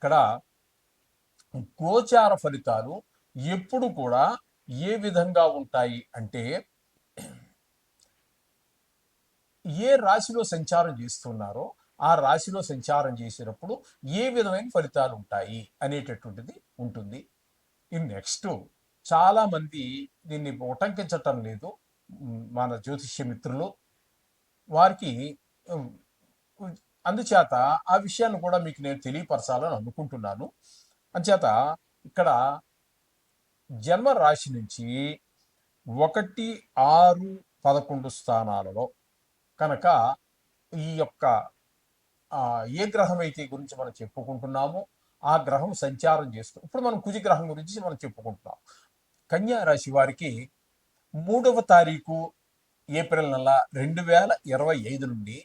ఇక్కడ గోచార ఫలితాలు ఎప్పుడు కూడా ఏ విధంగా ఉంటాయి అంటే ఏ రాశిలో సంచారం చేస్తున్నారో ఆ రాశిలో సంచారం చేసినప్పుడు ఏ విధమైన ఫలితాలు ఉంటాయి అనేటటువంటిది ఉంటుంది. ఈ నెక్స్ట్ చాలా మంది దీన్ని ఉటంకించటం లేదు. మన జ్యోతిష్య మిత్రులు వారికి అందుచేత ఆ విషయాన్ని కూడా మీకు నేను తెలియపరచాలని అనుకుంటున్నాను. అందుచేత ఇక్కడ జన్మ రాశి నుంచి ఒకటి ఆరు పదకొండు స్థానాలలో కనుక ఈ యొక్క ఏ గ్రహం అయితే గురించి మనం చెప్పుకుంటున్నామో ఆ గ్రహం సంచారం చేస్తూ ఇప్పుడు మనం కుజి గ్రహం గురించి మనం చెప్పుకుంటున్నాం. కన్యా రాశి వారికి మూడవ తారీఖు ఏప్రిల్ నెల రెండు వేల ఇరవై ఐదు నుండి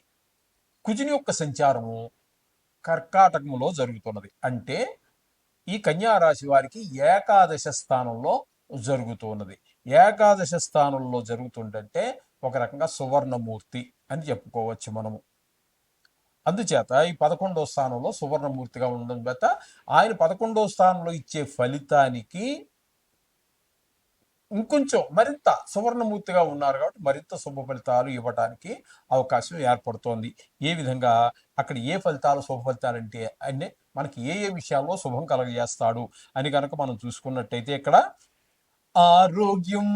కుజుని యొక్క సంచారము కర్కాటకములో జరుగుతున్నది. అంటే ఈ కన్యా రాశి వారికి ఏకాదశ స్థానంలో జరుగుతున్నది. ఏకాదశ స్థానంలో జరుగుతుందంటే ఒక రకంగా సువర్ణమూర్తి అని చెప్పుకోవచ్చు మనము. అందుచేత ఈ పదకొండో స్థానంలో సువర్ణమూర్తిగా ఉండడం చేత ఆయన పదకొండో స్థానంలో ఇచ్చే ఫలితానికి ఇంకొంచెం మరింత సువర్ణమూర్తిగా ఉన్నారు కాబట్టి మరింత శుభ ఫలితాలు ఇవ్వడానికి అవకాశం ఏర్పడుతోంది. ఏ విధంగా అక్కడ ఏ ఫలితాలు శుభ ఫలితాలు అంటే అన్నీ మనకి ఏ ఏ విషయాల్లో శుభం కలగజేస్తాడు అని కనుక మనం చూసుకున్నట్టయితే ఇక్కడ ఆరోగ్యం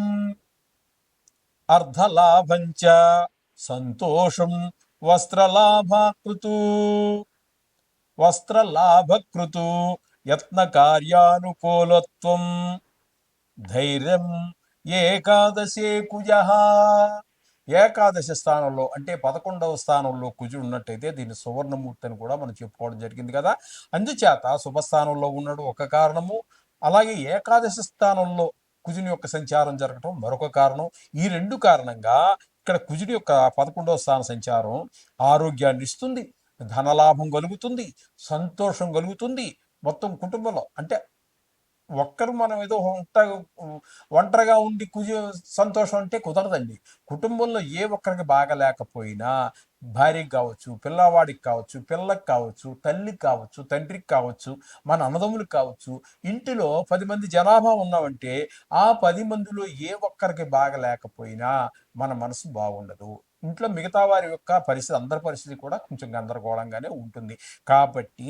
అర్ధలాభంచ సంతోషం వస్త్రలాభకృతు వస్త్రలాభకృతు యత్న కార్యానుకూలత్వం ధైర్యం ఏకాదశే కుజ. ఏకాదశి స్థానంలో అంటే పదకొండవ స్థానంలో కుజుడు ఉన్నట్టయితే దీన్ని సువర్ణమూర్తి అని కూడా మనం చెప్పుకోవడం జరిగింది కదా. అందుచేత శుభస్థానంలో ఉన్నాడు ఒక కారణము. అలాగే ఏకాదశి స్థానంలో కుజుని యొక్క సంచారం జరగటం మరొక కారణం. ఈ రెండు కారణంగా ఇక్కడ కుజుడి యొక్క పదకొండవ స్థాన సంచారం ఆరోగ్యాన్ని ఇస్తుంది ధనలాభం కలుగుతుంది సంతోషం కలుగుతుంది. మొత్తం కుటుంబంలో అంటే ఒక్కరు మనం ఏదో ఒంట ఒంటరిగా ఉండి కుజ సంతోషం అంటే కుదరదండి. కుటుంబంలో ఏ ఒక్కరికి బాగా లేకపోయినా భార్యకి కావచ్చు పిల్లవాడికి కావచ్చు పిల్లకి కావచ్చు తల్లికి కావచ్చు తండ్రికి కావచ్చు మన అన్నదమ్ములకు కావచ్చు ఇంటిలో పది మంది జనాభా ఉన్నామంటే ఆ పది మందిలో ఏ ఒక్కరికి బాగా లేకపోయినా మన మనసు బాగుండదు. ఇంట్లో మిగతా వారి యొక్క పరిస్థితి అందరి పరిస్థితి కూడా కొంచెం గందరగోళంగానే ఉంటుంది. కాబట్టి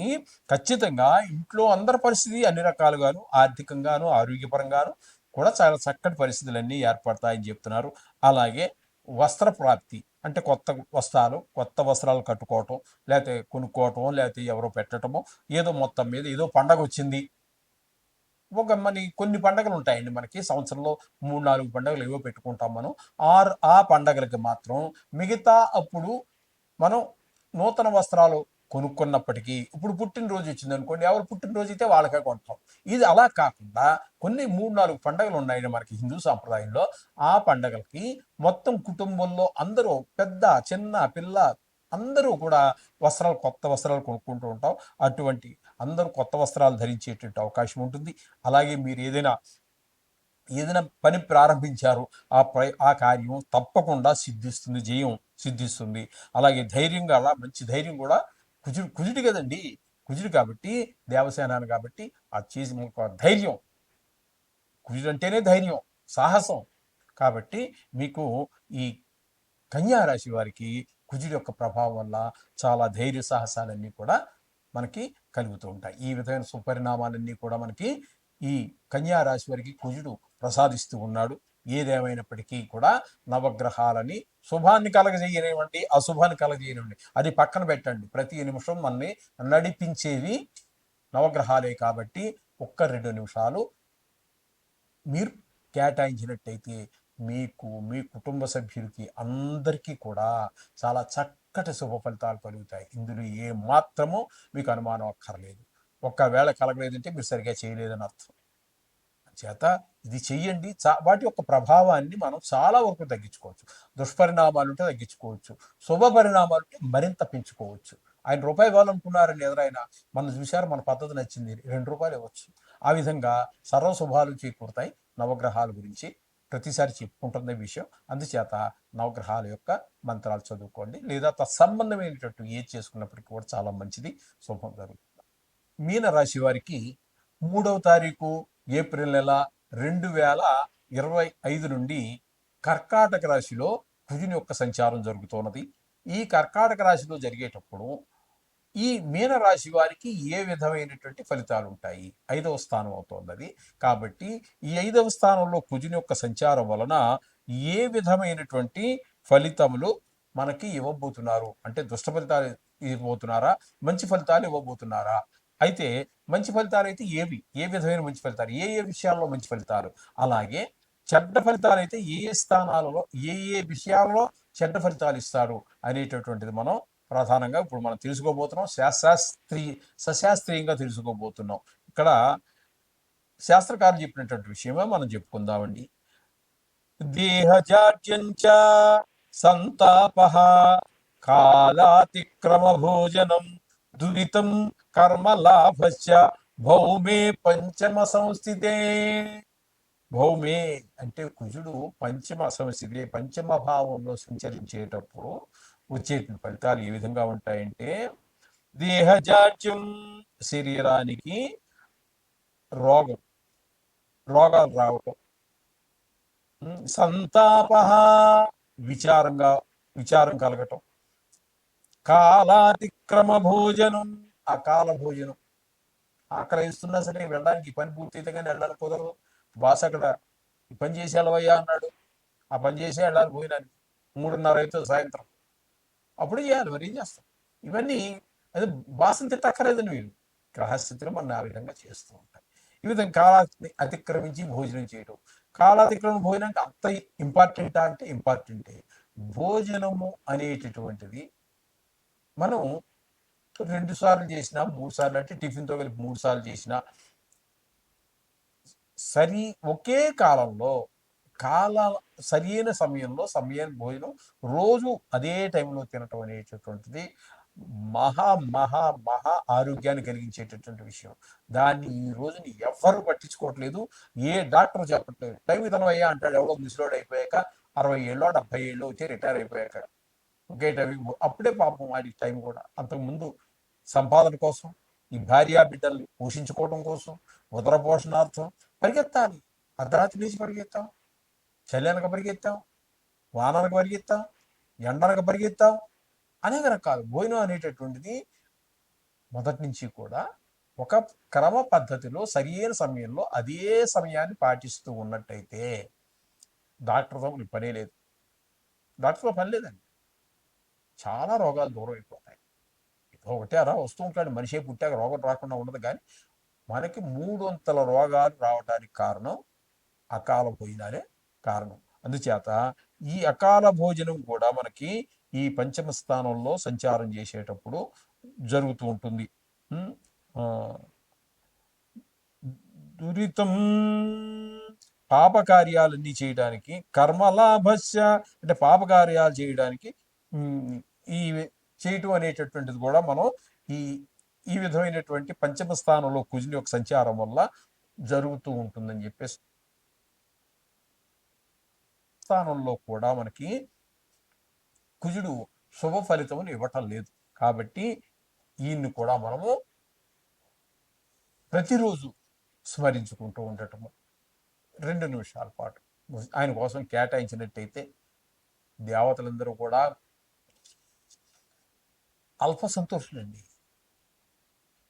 ఖచ్చితంగా ఇంట్లో అందరి పరిస్థితి అన్ని రకాలుగాను ఆర్థికంగాను ఆరోగ్యపరంగాను కూడా చాలా చక్కటి పరిస్థితులన్నీ ఏర్పడతాయని చెప్తున్నారు. అలాగే వస్త్ర ప్రాప్తి అంటే కొత్త వస్త్రాలు కొత్త వస్త్రాలు కట్టుకోవటం లేకపోతే కొనుక్కోవటం లేకపోతే ఎవరో పెట్టడమో ఏదో మొత్తం మీద ఏదో పండగ వచ్చింది. ఒక మన కొన్ని పండగలు ఉంటాయండి మనకి. సంవత్సరంలో మూడు నాలుగు పండగలు ఏవో పెట్టుకుంటాం మనం. ఆరు ఆ పండగలకి మాత్రం మిగతా అప్పుడు మనం నూతన వస్త్రాలు కొనుక్కున్నప్పటికీ ఇప్పుడు పుట్టినరోజు వచ్చింది అనుకోండి ఎవరు పుట్టినరోజు అయితే వాళ్ళకే కొంటాం. ఇది అలా కాకుండా కొన్ని మూడు నాలుగు పండగలు ఉన్నాయండి మనకి హిందూ సాంప్రదాయంలో. ఆ పండగలకి మొత్తం కుటుంబంలో అందరూ పెద్ద చిన్న పిల్ల అందరూ కూడా వస్త్రాలు కొత్త వస్త్రాలు కొనుక్కుంటూ ఉంటాం. అటువంటి అందరూ కొత్త వస్త్రాలు ధరించేటువంటి అవకాశం ఉంటుంది. అలాగే మీరు ఏదైనా ఏదైనా పని ప్రారంభించారు ఆ ప్ర ఆ కార్యం తప్పకుండా సిద్ధిస్తుంది జయం సిద్ధిస్తుంది. అలాగే ధైర్యంగా అలా మంచి ధైర్యం కూడా కుజుడు కుజుడు కదండి. కుజుడు కాబట్టి దేవసేనాని కాబట్టి ఆ చేసి ఒక ధైర్యం. కుజుడు అంటేనే ధైర్యం సాహసం. కాబట్టి మీకు ఈ కన్యారాశి వారికి కుజుడు యొక్క ప్రభావం వల్ల చాలా ధైర్య సాహసాలన్నీ కూడా మనకి కలుగుతూ ఉంటాయి. ఈ విధమైన సుపరిణామాలన్నీ కూడా మనకి ఈ కన్యారాశి వారికి కుజుడు ప్రసాదిస్తూ ఉన్నాడు. ఏదేమైనప్పటికీ కూడా నవగ్రహాలని శుభాన్ని కలగజేయనివ్వండి అశుభాన్ని కలగజేయనివ్వండి. అది పక్కన పెట్టండి. ప్రతి నిమిషం మనల్ని నడిపించేవి నవగ్రహాలే కాబట్టి ఒక్క రెండు నిమిషాలు మీరు కేటాయించినట్టయితే మీకు మీ కుటుంబ సభ్యులకి అందరికీ కూడా చాలా చక్కటి శుభ ఫలితాలు కలుగుతాయి. ఇందులో ఏ మాత్రమూ మీకు అనుమానం అక్కర్లేదు. ఒక్కవేళ కలగలేదంటే మీరు సరిగా చేయలేదని అర్థం. చేత ఇది చెయ్యండి. చా వాటి యొక్క ప్రభావాన్ని మనం చాలా వరకు తగ్గించుకోవచ్చు. దుష్పరిణామాలు ఉంటే తగ్గించుకోవచ్చు. శుభ పరిణామాలు ఉంటే మరింత పెంచుకోవచ్చు. ఆయన రూపాయి ఇవ్వాలనుకున్నారని ఎదురైనా మనం చూశారు మన పద్ధతి నచ్చింది. రెండు రూపాయలు ఇవ్వచ్చు. ఆ విధంగా సర్వ శుభాలు చేకూరుతాయి నవగ్రహాల గురించి. ప్రతిసారి చెప్పుకుంటున్న విషయం. అందుచేత నవగ్రహాల యొక్క మంత్రాలు చదువుకోండి. లేదా తత్సంబంధమైనటువంటి ఏది చేసుకున్నప్పటికీ కూడా చాలా మంచిది. శుభం జరుగుతుంది. మీన రాశి వారికి మూడవ తారీఖు ఏప్రిల్ నెల రెండు వేల ఇరవై ఐదు నుండి కర్కాటక రాశిలో కుజుని యొక్క సంచారం జరుగుతున్నది. ఈ కర్కాటక రాశిలో జరిగేటప్పుడు ఈ మీన రాశి వారికి ఏ విధమైనటువంటి ఫలితాలు ఉంటాయి? ఐదవ స్థానం అవుతోంది అది కాబట్టి ఈ ఐదవ స్థానంలో కుజుని యొక్క సంచారం వలన ఏ విధమైనటువంటి ఫలితములు మనకి ఇవ్వబోతున్నారు? అంటే దుష్ట ఫలితాలు ఇవ్వబోతున్నారా? మంచి ఫలితాలు ఇవ్వబోతున్నారా? అయితే మంచి ఫలితాలు అయితే ఏవి? ఏ విధమైన మంచి ఫలితాలు? ఏ ఏ విషయాల్లో మంచి ఫలితాలు? అలాగే చెడ్డ ఫలితాలు అయితే ఏ ఏ స్థానాలలో ఏ ఏ విషయాల్లో చెడ్డ ఫలితాలు ఇస్తారు అనేటటువంటిది మనం ప్రధానంగా ఇప్పుడు మనం తెలుసుకోబోతున్నాం. శాస్త్రీ సశాస్త్రీయంగా తెలుసుకోబోతున్నాం. ఇక్కడ శాస్త్రకారులు చెప్పినటువంటి విషయమే మనం చెప్పుకుందామండి. దేహజాడ్యంచ సంతాప కాలాతిక్రమ భోజనం దురితం కర్మలాభశ్చ భౌమే పంచమ సంస్థితే. భౌమే అంటే కుజుడు పంచమ సంస్థితే పంచమ భావంలో సంచరించేటప్పుడు వచ్చేటువంటి ఫలితాలు ఏ విధంగా ఉంటాయంటే దేహజాడ్యం శరీరానికి రోగం రోగాలు రావటం సంతాప విచారంగా విచారం కలగటం కాలాతిక్రమ భోజనం. అకాల భోజనం. ఆక్రయిస్తున్నా సరే వెళ్ళడానికి పని పూర్తయితే కానీ వెళ్ళాలి కుదరదు. బాస్ అక్కడ ఈ పని చేసి వెళ్ళవయ్యా అన్నాడు. ఆ పని చేసి వెళ్ళాలి భోజనానికి. మూడున్నర అయితే సాయంత్రం. అప్పుడు చేయాలి మరి ఏం చేస్తాం? ఇవన్నీ అది బాసను తిట్టక్కర్లేదని వీళ్ళు. గ్రహస్థితిలో మనం ఆ విధంగా చేస్తూ ఉంటాయి ఈ విధంగా కాలాన్ని అతిక్రమించి భోజనం చేయడం కాలాతిక్రమణ భోజనానికి అంత ఇంపార్టెంటా అంటే ఇంపార్టెంటే భోజనము అనేటటువంటిది మనం రెండు సార్లు చేసినా మూడు సార్లు అంటే టిఫిన్తో కలిపి మూడు సార్లు చేసినా సరి ఒకే కాలంలో కాల సరైన సమయంలో సమయాన్ని భోజనం రోజు అదే టైంలో తినటం అనేటటువంటిది మహా మహా మహా ఆరోగ్యాన్ని కలిగించేటటువంటి విషయం. దాన్ని ఈ రోజుని ఎవ్వరు పట్టించుకోవట్లేదు. ఏ డాక్టర్ చెప్పట్లేదు. టైం ఇతనయ్యా అంటాడు. ఎవడో ముసలోడు అయిపోయాక అరవై ఏళ్ళు డెబ్బై ఏళ్ళు వచ్చి రిటైర్ అయిపోయాక. ఒకే టైం అప్పుడే పాపం వాడి టైం కూడా. అంతకుముందు సంపాదన కోసం ఈ భార్యా బిడ్డల్ని పోషించుకోవడం కోసం ఉదర పోషణార్థం పరిగెత్తాలి. అర్ధరాత్రి లేచి పరిగెత్తాం చల్లనక పరిగెత్తాం వానలకు పరిగెత్తాం ఎండలకు పరిగెత్తాం అనేక రకాలు. భోజనం అనేటటువంటిది మొదటి నుంచి కూడా ఒక క్రమ పద్ధతిలో సరియైన సమయంలో అదే సమయాన్ని పాటిస్తూ ఉన్నట్టయితే డాక్టర్తో పనే లేదు. డాక్టర్తో పని లేదండి. చాలా రోగాలు దూరం అయిపోతాయి ఒకటేరా వస్తూ ఉంటాడు. మనిషే పుట్టాక రోగం రాకుండా ఉండదు. కానీ మనకి మూడొంతల రోగాలు రావడానికి కారణం అకాల భోజనాలే కారణం. అందుచేత ఈ అకాల భోజనం కూడా మనకి ఈ పంచమ స్థానంలో సంచారం చేసేటప్పుడు జరుగుతూ ఉంటుంది. దురితం పాపకార్యాలన్నీ చేయడానికి కర్మలాభస్య అంటే పాపకార్యాలు చేయడానికి ఈ చేయటం అనేటటువంటిది కూడా మనం ఈ ఈ విధమైనటువంటి పంచమ స్థానంలో కుజుని యొక్క సంచారం వల్ల జరుగుతూ ఉంటుందని చెప్పేసి స్థానంలో కూడా మనకి కుజుడు శుభ ఫలితమును ఇవ్వటం లేదు. కాబట్టి ఈయన్ని కూడా మనము ప్రతిరోజు స్మరించుకుంటూ ఉండటము. రెండు నిమిషాల పాటు. ఆయన కోసం కేటాయించినట్టయితే దేవతలందరూ కూడా అల్ప సంతోషులండి.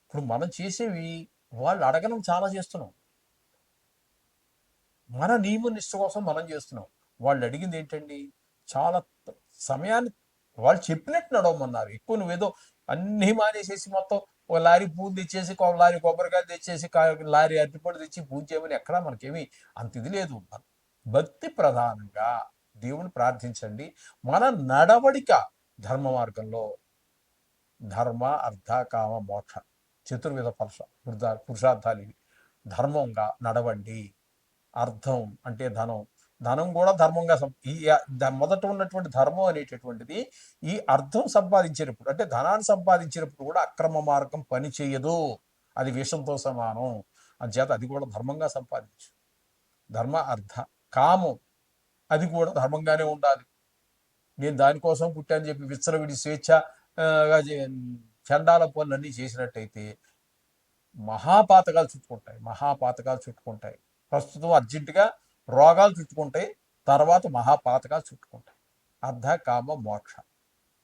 ఇప్పుడు మనం చేసేవి వాళ్ళు అడగడం చాలా చేస్తున్నాం. మన నియమ నిష్ట కోసం మనం చేస్తున్నాం. వాళ్ళు అడిగింది ఏంటండి? చాలా సమయాన్ని వాళ్ళు చెప్పినట్టు నడవమన్నారు. ఎక్కువ నువ్వేదో అన్నీ మానేసేసి మొత్తం ఒక లారీ పూలు తెచ్చేసి ఒక లారీ కొబ్బరికాయలు తెచ్చేసి లారీ అరటిపళ్ళు తెచ్చి పూజ చేయమని ఎక్కడా మనకేమి అంత ఇది లేదు. భక్తి ప్రధానంగా దేవుని ప్రార్థించండి. మన నడవడిక ధర్మ మార్గంలో ధర్మ అర్థ కామ మోక్ష చతుర్విధ పురుష పురుషార్థాలు ఇవి ధర్మంగా నడవండి. అర్థం అంటే ధనం. ధనం కూడా ధర్మంగా సం- ఈ మొదట ఉన్నటువంటి ధర్మం అనేటటువంటిది ఈ అర్థం సంపాదించినప్పుడు అంటే ధనాన్ని సంపాదించినప్పుడు కూడా అక్రమ మార్గం పని చేయదు. అది విషంతో సమానం. అంచేత అది కూడా ధర్మంగా సంపాదించు. ధర్మ అర్థ కామం అది కూడా ధర్మంగానే ఉండాలి. నేను దానికోసం పుట్టాను చెప్పి విచ్చలవిడి స్వేచ్ఛ చండాల పనులన్నీ చేసినట్టయితే మహాపాతకాలు చుట్టుకుంటాయి మహాపాతకాలు చుట్టుకుంటాయి. ప్రస్తుతం అర్జెంటుగా రోగాలు చుట్టుకుంటాయి తర్వాత మహాపాతకాలు చుట్టుకుంటాయి. అర్ధ కామ మోక్ష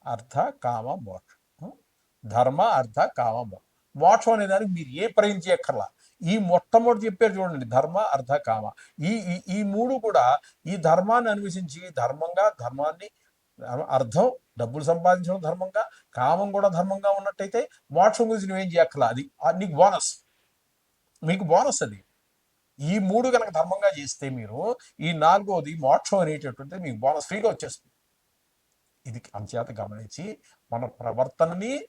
అర్ధ కామ మోక్ష ధర్మ అర్ధ కామ మోక్ష. మోక్షం అనే దానికి మీరు ఏ ప్రయం చేయక్కర్లా. ఈ మొట్టమొదటి చెప్పారు చూడండి ధర్మ అర్ధ కామ. ఈ ఈ- ఈ మూడు కూడా ఈ ధర్మాన్ని అన్వేషించి ధర్మంగా ధర్మాన్ని అర్థం. డబ్బులు సంపాదించడం ధర్మంగా కామం కూడా ధర్మంగా ఉన్నట్టయితే మోక్షం గురించి నువ్వేం చేయక్కర్లా. అది నీకు బోనస్. మీకు బోనస్ అది. ఈ మూడు కనుక ధర్మంగా చేస్తే మీరు ఈ నాలుగోది మోక్షం అనేటటువంటిది మీకు బోనస్ ఫ్రీగా వచ్చేస్తుంది. ఇది అంచేత గమనించి మన ప్రవర్తనని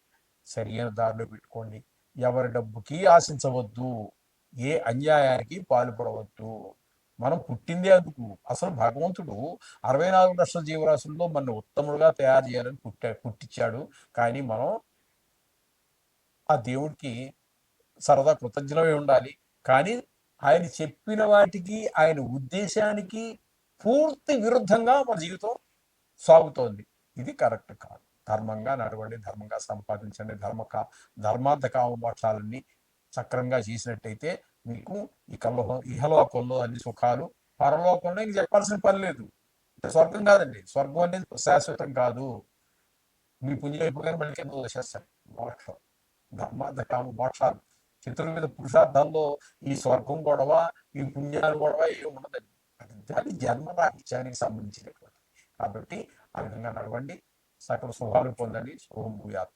సరైన దారిలో పెట్టుకోండి. ఎవరి డబ్బుకి ఆశించవద్దు. ఏ అన్యాయానికి పాల్పడవద్దు. మనం పుట్టిందే అందుకు. అసలు భగవంతుడు అరవై నాలుగు లక్షల జీవరాశుల్లో మన ఉత్తముడుగా తయారు చేయాలని పుట్టా పుట్టించాడు. కానీ మనం ఆ దేవుడికి సరదా కృతజ్ఞమై ఉండాలి. కానీ ఆయన చెప్పిన వాటికి ఆయన ఉద్దేశానికి పూర్తి విరుద్ధంగా మన జీవితం సాగుతోంది. ఇది కరెక్ట్ కాదు. ధర్మంగా నడవండి ధర్మంగా సంపాదించండి ధర్మ కా ధర్మార్థ కామ మోక్షాలన్నీ చేసినట్టయితే మీకు ఈ కల్లో ఇహలోకంలో అన్ని సుఖాలు పరలోకంలో ఇంక చెప్పాల్సిన పని లేదు. స్వర్గం కాదండి. స్వర్గం అనేది శాశ్వతం కాదు. మీ పుణ్యం అయిపోగానే మళ్ళీ కింద వచ్చేస్తాయి మోక్షం. ధర్మార్థ కాము మోక్షాలు. మీద పురుషార్థాల్లో ఈ స్వర్గం గొడవ ఈ పుణ్యాలు గొడవ ఏమి ఉండదండి. అది అది జన్మ రాహిత్యానికి సంబంధించినటువంటి కాబట్టి ఆ విధంగా నడవండి. సకల శుభాలు పొందండి. శుభం భూయాత్.